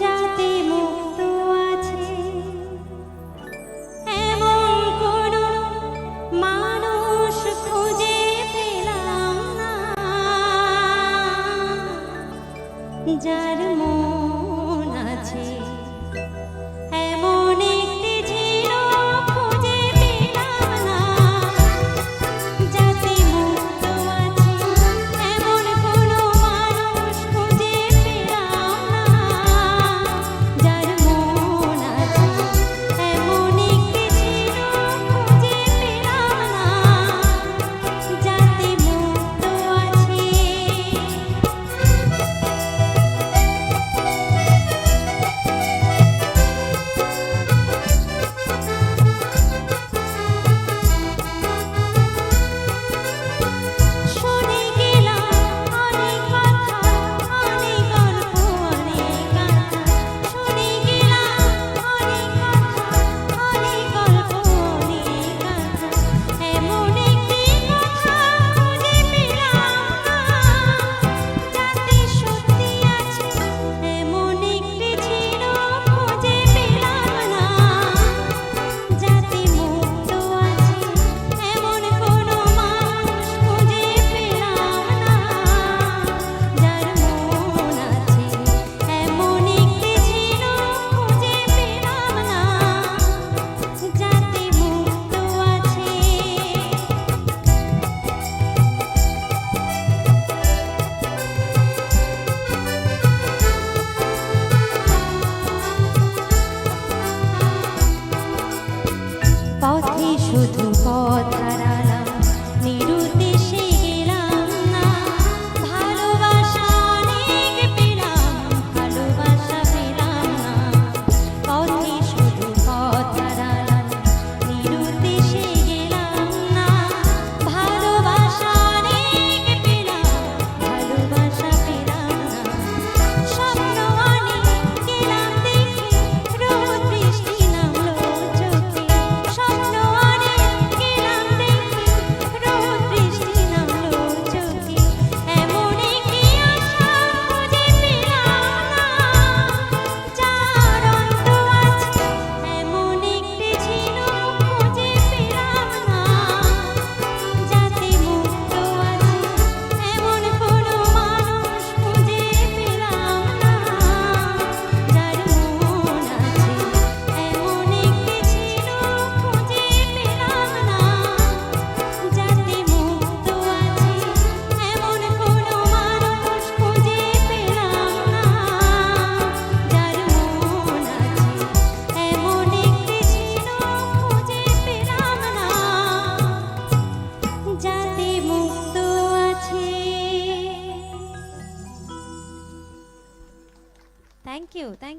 যাতে মুক্ত আছে। এমন কোন মানুষ খুঁজে পেলাম না। যার মন আছে শুধু you, thank